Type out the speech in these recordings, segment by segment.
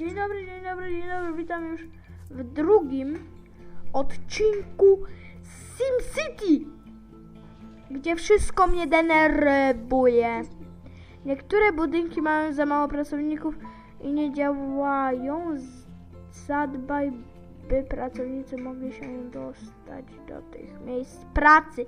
Dzień dobry, dzień dobry, dzień dobry. Witam już w drugim odcinku SimCity, gdzie wszystko mnie denerwuje. Niektóre budynki mają za mało pracowników i nie działają. Zadbaj, by pracownicy mogli się dostać do tych miejsc pracy.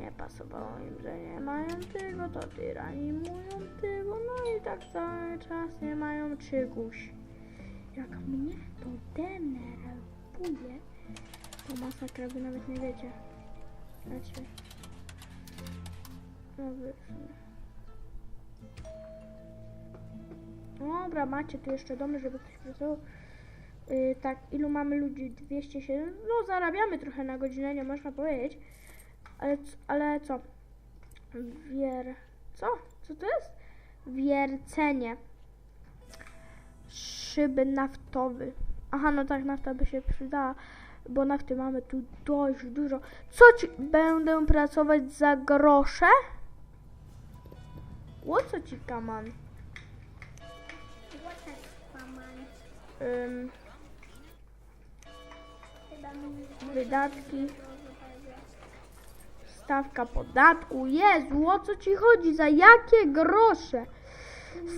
Nie pasowało im, że nie mają tego, to tyranimują tego, no i tak cały czas nie mają czegoś. Jak mnie to denerwuje, to masakra, wy nawet nie wiecie. Znaczy, no. Dobra, macie tu jeszcze domy, żeby ktoś pracował. Yy, tak, ilu mamy ludzi? 207. No, zarabiamy trochę na godzinę, nie można powiedzieć. Ale, ale co? Wier... Co? Co to jest? Wiercenie. Szyby naftowy. Aha, no tak, nafta by się przydała, bo nafty mamy tu dość dużo. Co ci... Będę pracować za grosze? O co ci, kaman? Ym, wydatki. Stawka podatku. Jezu, o co ci chodzi? Za jakie grosze?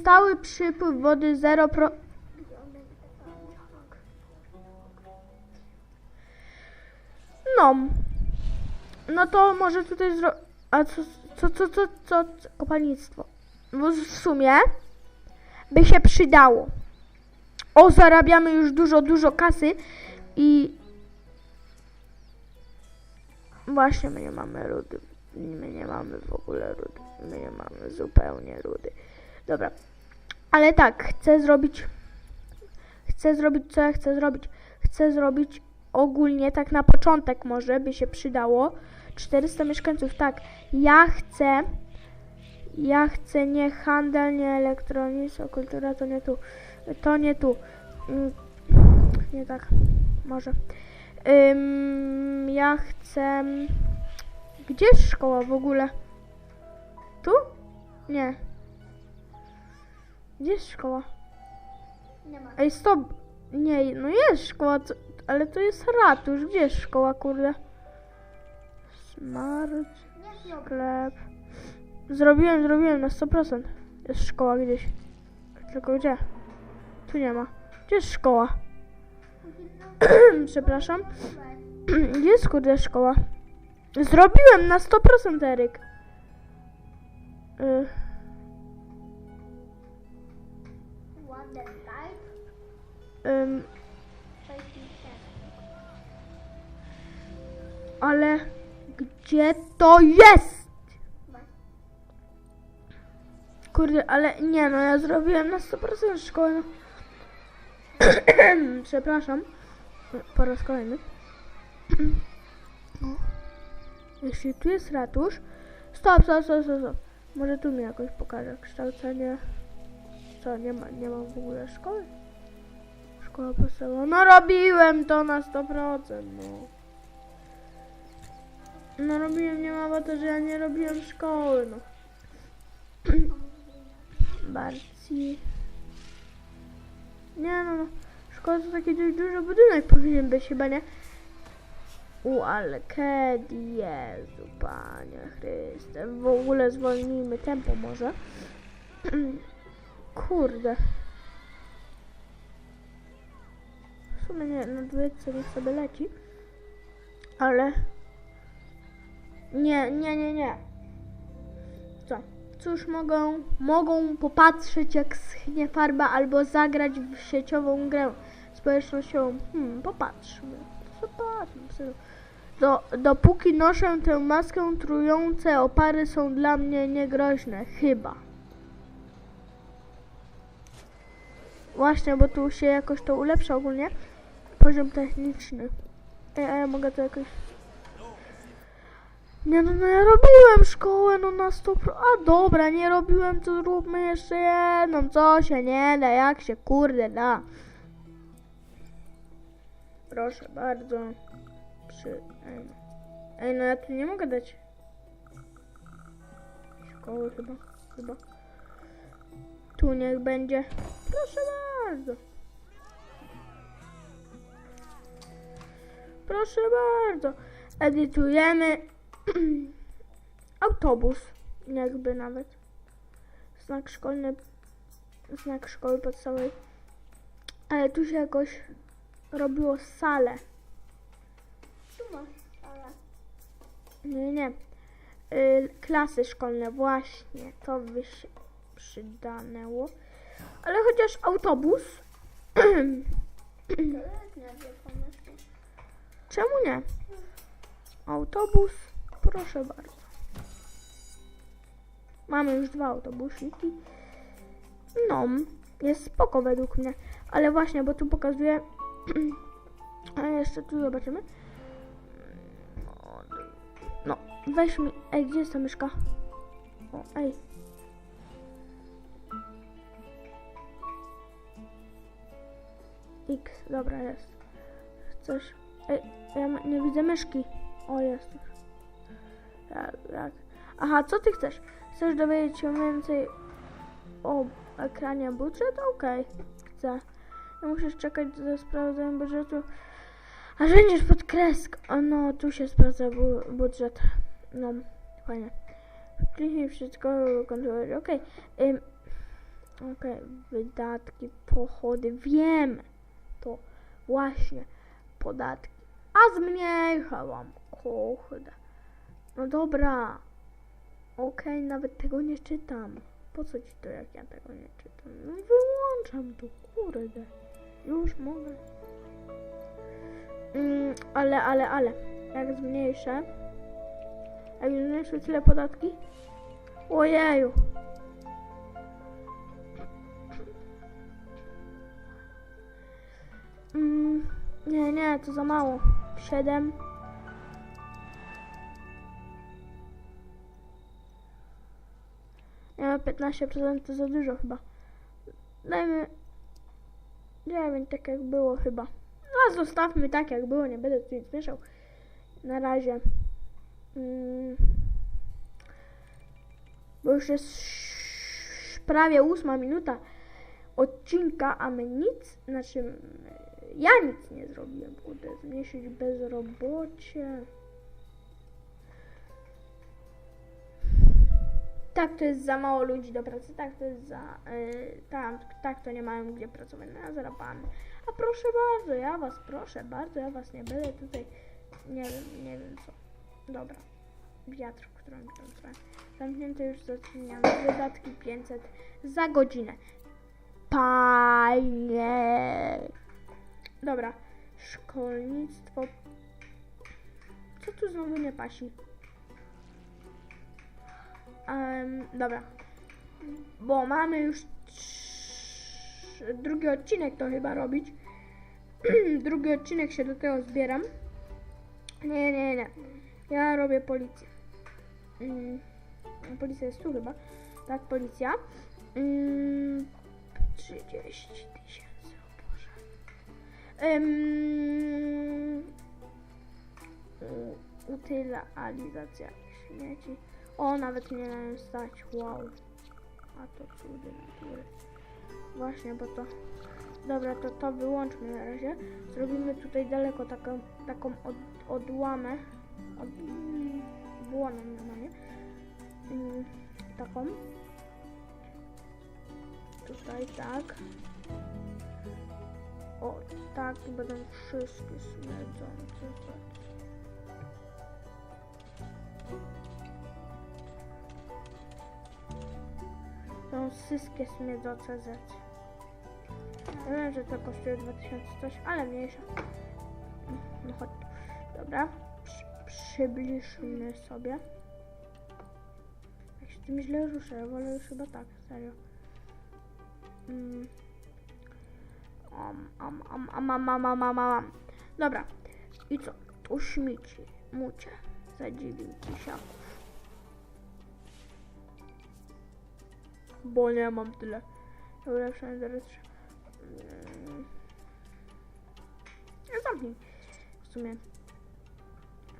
Stały przypływ wody 0 pro... No. No to może tutaj zro... A co, co, co, co, co, co? Kopalnictwo. Bo w sumie by się przydało. O, zarabiamy już dużo, dużo kasy i właśnie my nie mamy rudy. My nie mamy w ogóle rudy. My nie mamy zupełnie rudy. Dobra. Ale tak, chcę zrobić chcę zrobić co ja chcę zrobić. Chcę zrobić ogólnie tak na początek może by się przydało 400 mieszkańców. Tak, ja chcę ja chcę nie handel, nie elektronizm, kultura to nie tu. To nie tu. Mm, Nie tak. Może. Ym, ja chcę. Gdzie jest szkoła w ogóle? Tu? Nie. Gdzie jest szkoła? Nie ma. Ej, stop. Nie, no jest szkoła, ale to jest ratusz. Gdzie jest szkoła, kurde? Smart sklep. Zrobiłem, zrobiłem na 100%. Jest szkoła gdzieś. Tylko gdzie? Tu nie ma. Gdzie jest szkoła? Przepraszam. Jest kurde szkoła? Zrobiłem na 100% Eryk. Y, ym, 67. ale gdzie to jest? Kurde, ale nie no, ja zrobiłem na 100% szkołę. Przepraszam. Po raz kolejny. No. Jeśli tu jest ratusz. Stop, stop, stop, stop, stop. Może tu mi jakoś pokaże kształcenie. Co, nie ma, nie ma w ogóle szkoły? Szkoła podstawowa. No robiłem to na 100%, no. No robiłem, nie ma to, że ja nie robiłem szkoły, no. Barci. Nie no, no. Szkoła to taki dość duży budynek powinien być chyba, nie? U, ale kiedy, Jezu, Panie Chryste. W ogóle zwolnijmy tempo może. Kurde. W sumie nie, na dwójce niech sobie leci. Ale... Nie, nie, nie, nie. Cóż mogą, mogą popatrzeć jak schnie farba albo zagrać w sieciową grę społecznościową. Hmm, popatrzmy. Zobaczmy. Do, dopóki noszę tę maskę, trujące opary są dla mnie niegroźne. Chyba. Właśnie, bo tu się jakoś to ulepsza ogólnie. Poziom techniczny. Ej, a ja mogę to jakoś nie no, no ja robiłem szkołę, no na 100%. A dobra, nie robiłem, to zróbmy jeszcze jedną. Co się nie da, jak się kurde da. Proszę bardzo. Przy... Ej, no. Ej, no ja tu nie mogę dać. Szkoły chyba, chyba. Tu niech będzie. Proszę bardzo. Proszę bardzo. Edytujemy autobus. Jakby nawet. Znak szkolny. Znak szkoły podstawowej. Ale tu się jakoś robiło salę. Tu masz, ale Nie, nie. Y, klasy szkolne, właśnie. To by się przydanęło. Ale chociaż autobus. Czemu nie? Autobus, proszę bardzo. Mamy już dwa autobusiki. No, jest spoko według mnie. Ale właśnie, bo tu pokazuje. A jeszcze tu zobaczymy. No, weź mi. Ej, gdzie jest ta myszka? O, ej. X, dobra, jest. Coś. Ej, ja nie widzę myszki. O, jest już. Jak, jak. Aha, co ty chcesz? Chcesz dowiedzieć się więcej o ekranie budżet? Okej, chcę. Nie musisz czekać ze sprawdzeniem budżetu. A będziesz pod kresk. O no, tu się sprawdza bu budżet. No, fajnie. Kliknij wszystko, kontroluj. Okej. Ym, Okej, wydatki, pochody. Wiem. To właśnie podatki. A zmniejszałam. Kurde. No dobra. Okej, nawet tego nie czytam. Po co ci to, jak ja tego nie czytam? No wyłączam to, kurde. Już mogę. Mm, ale, ale, ale. Jak zmniejszę. Jak zmniejszę tyle podatki? Ojeju. Mm, nie, nie, to za mało. 7. Ja mam 15% to za dużo chyba. Dajmy 9, tak jak było chyba. No zostawmy tak jak było, nie będę tu nic mieszał. Na razie. Mm. Bo już jest prawie ósma minuta odcinka, a my nic, znaczy ja nic nie zrobiłem, kurde, zmniejszyć bezrobocie. Tak, to jest za mało ludzi do pracy, tak, to jest za, yy, tam, tak, to nie mają gdzie pracować, no ja zarabany. A proszę bardzo, ja was proszę bardzo, ja was nie będę tutaj, nie wiem, nie wiem co. Dobra, wiatr, w którym tam stronę. Zamknięte już zatrudniamy, wydatki 500 za godzinę. Panie. Dobra, szkolnictwo. Co tu znowu nie pasi? Em, dobra. Bo mamy już drugi odcinek to chyba robić. drugi odcinek się do tego zbieram. Nie, nie, nie. Ja robię policję. Mm, policja jest tu chyba. Tak, policja. Mm, 30 tysięcy, o Boże. Ym, u- utylizacja śmieci. O, nawet nie na stać, wow. A to cudy natury. Właśnie, bo to... Dobra, to to wyłączmy na razie. Zrobimy tutaj daleko taką, taką od, odłamę. Od, błonę normalnie. Mm, taką. Tutaj tak. O, tak, będą wszystkie śmierdzące Są wszystkie śmierdzące rzeczy. Ja wiem, że to kosztuje 2000 coś, ale mniejsza. No chodź. tu. Dobra. Przy, przybliżmy sobie. Jak się tym źle ruszę, wolę już chyba tak, serio. Mm. Am, am, am, am, am, am, am. Dobra. I co? Tu śmieci. Mucie. Za 9 Bo nie mam tyle. Dobra, przynajmniej zaraz... Mm. Ja zamknij. W sumie.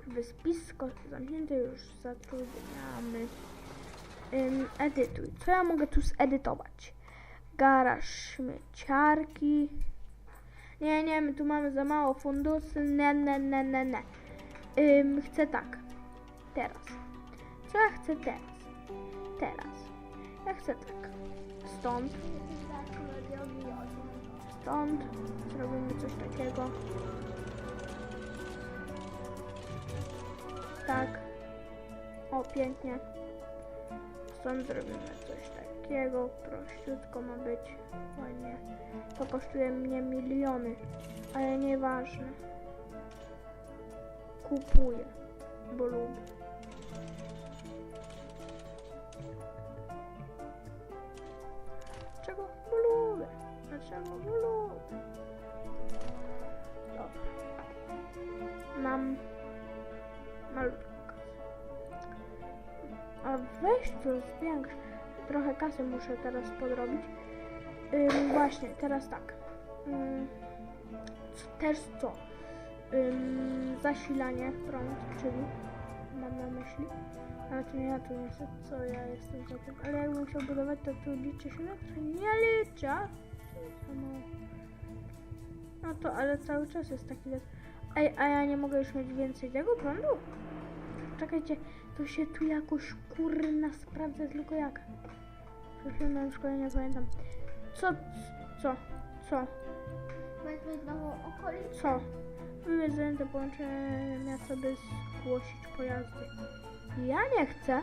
Wyspisko zamknięte już zatrudniamy. Ym, edytuj. Co ja mogę tu zedytować? Garaż śmieciarki. Nie, nie, my tu mamy za mało fundusy. Ne, ne, ne, ne, ne. Ym, chcę tak. Teraz. Co ja chcę teraz? Teraz. Ja chcę tak. Stąd, stąd. Zrobimy coś takiego. Tak. O, pięknie. Stąd zrobimy coś takiego. Prościutko ma być. Ładnie. To kosztuje mnie miliony. Ale nieważne. Kupuję. Bo lubię. Mam malutką a weź to zwiększ. Trochę kasy muszę teraz podrobić. Ym, właśnie, teraz tak. Ym, też co? Ym, zasilanie prąd, czyli mam na myśli. Ale to nie ja tu nie chcę, co ja jestem za tym. Ale jakbym chciał budować, to tu liczy się metr? Nie licza. No, to, ale cały czas jest taki letr. Ej, a ja nie mogę już mieć więcej tego prądu? Czekajcie, to się tu jakoś kurna sprawdza, tylko jak. Przepraszam, szkole nie pamiętam. Co, co, co, co? Wybierz zajęte połączenie miasta, by zgłosić pojazdy. Ja nie chcę.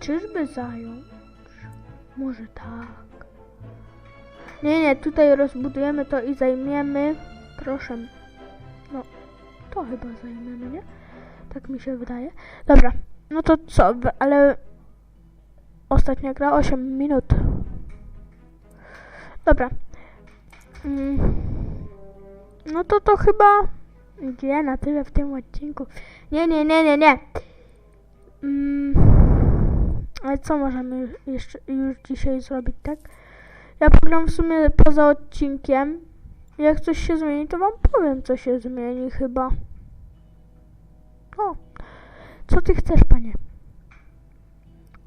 Czyżby zająć? Może tak. Nie, nie, tutaj rozbudujemy to i zajmiemy. Proszę. No, to chyba zajmiemy, nie? Tak mi się wydaje. Dobra, no to co, ale ostatnia gra 8 minut. Dobra. Mm. No to to chyba nie na tyle w tym odcinku. Nie, nie, nie, nie, nie. Mm. Ale co możemy jeszcze już dzisiaj zrobić, tak? Ja pogram w sumie poza odcinkiem. Jak coś się zmieni, to wam powiem, co się zmieni chyba. O, co ty chcesz, panie?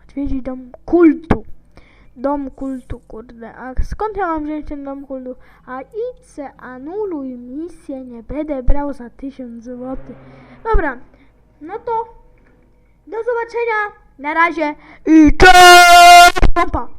Odwiedzić dom kultu. Dom kultu, kurde. A skąd ja mam wziąć ten dom kultu? A idź se, anuluj misję, nie będę brał za tysiąc złotych. Dobra, no to do zobaczenia. Na razie i cześć! Pompa.